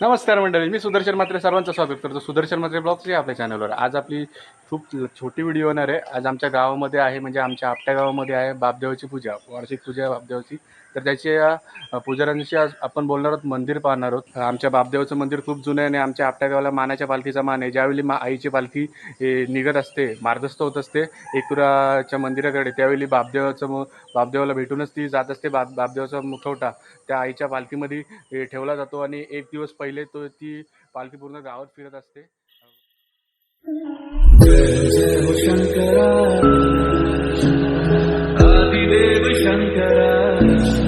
नमस्कार मंडळी मी सुदर्शन मात्रे सर्वांचं स्वागत करतो. सुदर्शन मात्रे ब्लॉग्स या आपल्या चॅनलवर आज आपली खूप छोटी व्हिडिओ होणार आहे. आज आमच्या गावामध्ये आहे म्हणजे आमच्या आपट्या गावामध्ये आहे बापदेवाची पूजा वार्षिक पूजा आहे बापदेवाची. तर त्याच्या पुजाऱ्यांशी आज आपण बोलणार आहोत मंदिर पाहणार आहोत. आमच्या बापदेवाचं मंदिर खूप जुनं आहे आणि आमच्या आपट्या गावाला मानाच्या पालखीचा मान आहे. ज्यावेळी मा आईची पालखी निघत असते मार्गस्थ होत असते एकुराच्या मंदिराकडे त्यावेळी बापदेवाचं बापदेवाला भेटूनच ती जात असते. बाप बापदेवाचा मुखवटा त्या आईच्या पालखीमध्ये ठेवला जातो आणि एक दिवस पहिले तो ती पालखी पूर्ण गावात फिरत असते. आदिदेव शंकरा.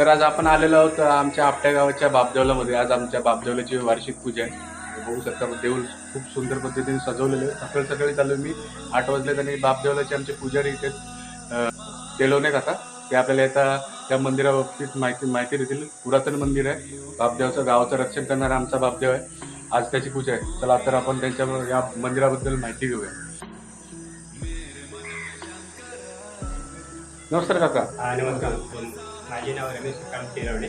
तर आज आपण आलेलो आहोत आमच्या आपट्या गावाच्या बापदेवलामध्ये. आज आमच्या बापदेवलाची वार्षिक पूजा आहे. बघू शकता देऊळ खूप सुंदर पद्धतीने सजवलेले सकाळी सकाळी चालू मी. आठ वाजले आणि बापदेवलाचे आमचे पुजारी इथे अं, तेलवणे काका ते आपल्याला येता त्या मंदिराबाबतीत माहिती माहिती देतील. पुरातन मंदिर आहे. बापदेवाचं गावाचं रक्षण करणारा आमचा बापदेव आहे. आज त्याची पूजा आहे. चला तर आपण त्यांच्या या मंदिराबद्दल माहिती घेऊया. नमस्कार काका. नमस्कार. माझे नाव रमेश काम तिरवणे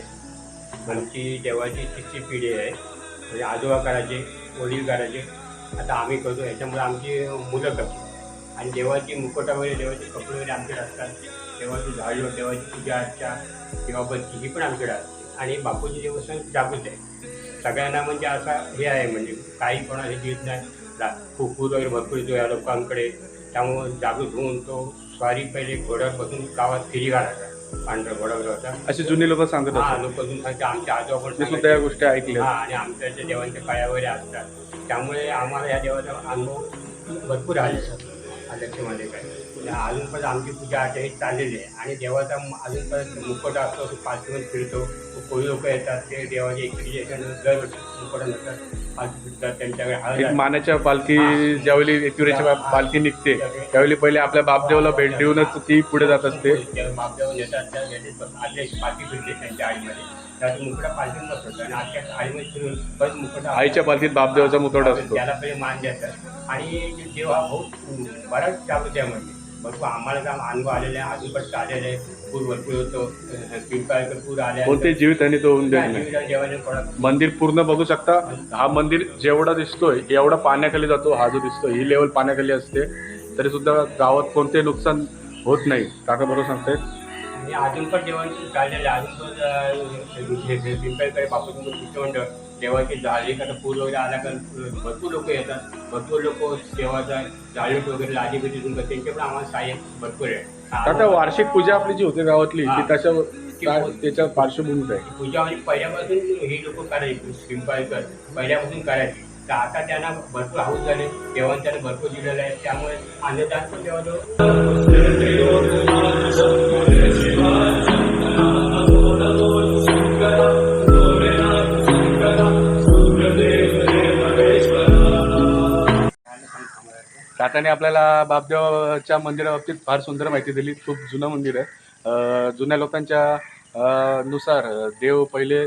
आमची देवाची तिसरी पिढी आहे. म्हणजे आजोबा करायचे वडील करायचे आता आम्ही करतो. याच्यामुळे आमची मुलं करतो. आणि देवाची मुकुटा वगैरे देवाचे कपडे वगैरे आमच्याकडे असतात. देवाची झाडू देवाची पूजा अर्चा किंवा बत्ती ही पण आमच्याकडे असते. आणि बापूची देवस्थान जागृत आहे. सगळ्यांना म्हणजे असा हे आहे म्हणजे काही कोणाला देत नाही. ला- वगैरे भरपूर येतो या लोकांकडे. त्यामुळं जागृत होऊन तो स्वारी पहिले घोड्यावर बसून गावात फिरी काढायचा. पांढरा घोडा वगैरे होता अशी जुनी लोक सांगत हा असतात. लोक अजून सांगते आमच्या आजोबा पण मी सुद्धा या सांगायचे. गोष्टी ऐकल्या. आणि आमच्या देवांच्या पाया वगैरे असतात. त्यामुळे आम्हाला या देवाचा अनुभव भरपूर आले लक्षामध्ये काय? म्हणजे अजून पण आमची पूजा अर्चा ही चाललेली आहे. आणि देवाचा म- अजून पण मुकोटा असतो तो पालखीमध्ये फिरतो. कोळी लोक येतात ते देवाच्या इकडे मुकोटा नसतात पालखी फिरतात त्यांच्याकडे हळद. मानाच्या पालखी ज्यावेळी एकविरेची पालखी निघते त्यावेळी पहिले आपल्या बापदेवाला भेट देऊनच ती पुढे जात असते. बापदेव येतात त्या आले पालखी फिरते त्यांच्या आईमध्ये. त्यात मुकडा पालखी नसतो आणि आजच्या फिरून परत आईच्या पालखीत बापदेवाचा मुखवटा असतो. त्याला पहिले मान देतात आणि देव हा भाऊ बराच जागृत आहे म्हणजे भरपूर आम्हाला काम अनुभव आलेले आहे. आलेले आहे. पूर भरपूर होतो. पिंपळकर पूर आले कोणते जीवितहानी तो होऊन देत मंदिर पूर्ण बघू शकता. हा मंदिर जेवढा दिसतोय एवढा पाण्याखाली जातो. हा जो दिसतोय ही लेवल पाण्याखाली असते. तरी सुद्धा गावात कोणते नुकसान होत नाही. काका बरोबर सांगतायत. आणि अजून पण जेवण चाललेलं आहे अजून पण पिंपळकडे बापू मंडळ देवाची झाली. का पूर वगैरे आला का भरपूर लोक येतात. भरपूर लोक देवाचा जाळीट वगैरे लादी तुमचं त्यांचे पण आम्हाला सहाय्य भरपूर आहे. काका वार्षिक पूजा आपली जी होते गावातली. ती त्याच्या त्याच्या पार्श्वभूमीत आहे? पूजा म्हणजे पहिल्यापासून ही लोक करायची पिंपळकर. पहिल्यापासून करायची. तर आता त्यांना भरपूर हाऊस झाले देवान त्यांना भरपूर दिलेलं आहे. त्यामुळे अन्नदान पण देवाजवळ काकाने आपल्याला बापदेवाच्या मंदिराबाबतीत फार सुंदर माहिती दिली. खूप जुनं मंदिर आहे. जुन्या लोकांच्या नुसार देव पहिले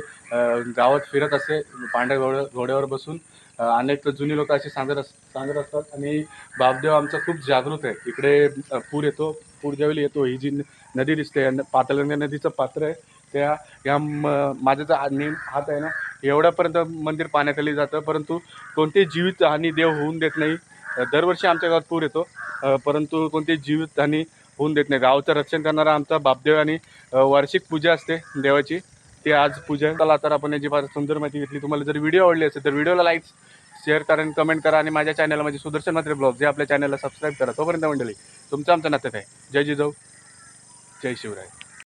गावात फिरत असे पांढऱ्या घोड्या घोड्यावर बसून अनेक जुनी लोक असे सांगत अस सांगत असतात. आणि बापदेव आमचा खूप जागृत आहे. इकडे पूर येतो पूर ज्यावेळी येतो ही जी न- नदी दिसते आणि पातळगंगा नदीचं पात्र आहे त्या या म- माझा जो नेम हात आहे ना एवढ्यापर्यंत मंदिर पाण्याखाली जातं परंतु कोणतेही जीवित हानी देव होऊन देत नाही. दरवर्षी आमच्या गावात पूर येतो. परंतु कोणती जीवितहानी होऊन देत नाही. गावाचं रक्षण करणारा आमचा बापदेव आणि वार्षिक पूजा असते देवाची. ती आज पूजा चला तर आपण याची फार सुंदर माहिती घेतली. तुम्हाला जर व्हिडिओ आवडली असेल तर व्हिडिओला लाईक्स शेअर करा आणि कमेंट करा आणि माझ्या चॅनलला म्हणजे सुदर्शन मात्रे ब्लॉग जे आपल्या चॅनलला सबस्क्राईब करा. तोपर्यंत मंडळी तुमचं आमचं नात्यात आहे जय जिजाऊ. जय शिवराय.